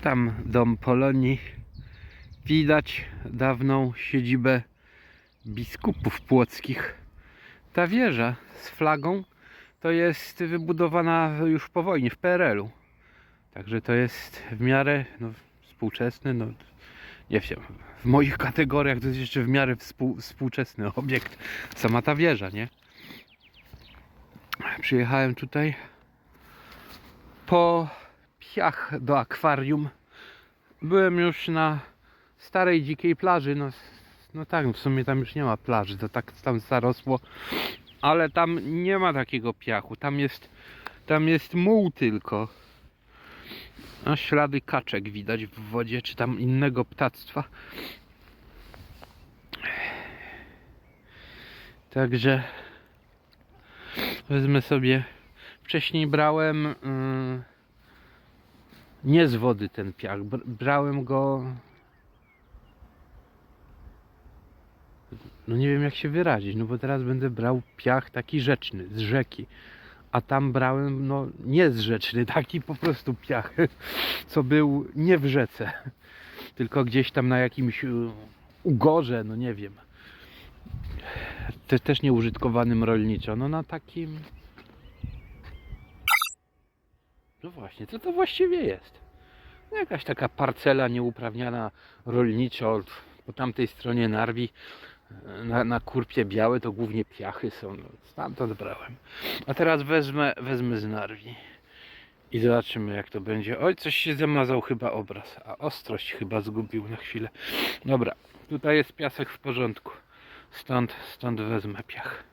Tam dom Polonii. Widać dawną siedzibę biskupów płockich. Ta wieża z flagą to jest wybudowana już po wojnie w PRL-u. Także to jest w miarę no, współczesny, no nie wiem, w moich kategoriach to jest jeszcze w miarę współ, współczesny obiekt. Sama ta wieża, nie? Przyjechałem tutaj po piach do akwarium. Byłem już na starej dzikiej plaży. No, no tak, w sumie tam już nie ma plaży, to tak tam zarosło. Ale tam nie ma takiego piachu. Tam jest, tam jest muł tylko. A ślady kaczek widać w wodzie, czy tam innego ptactwa. Także wezmę sobie. Wcześniej brałem yy, nie z wody ten piach. Br- Brałem go. No nie wiem jak się wyrazić, no bo teraz będę brał piach taki rzeczny, z rzeki. A tam brałem, no nie z rzeczny, taki po prostu piach, co był nie w rzece, tylko gdzieś tam na jakimś u- ugorze, no nie wiem. Te, też nieużytkowanym rolniczo, no na takim. No właśnie, co to właściwie jest? No jakaś taka parcela nieuprawniana rolniczo po tamtej stronie Narwi. Na, na kurpie białe to głównie piachy są. No, stamtąd brałem. A teraz wezmę, wezmę z Narwi. I zobaczymy jak to będzie. Oj, coś się zamazał chyba obraz. A ostrość chyba zgubił na chwilę. Dobra, tutaj jest piasek w porządku. Stąd, stąd wezmę piach.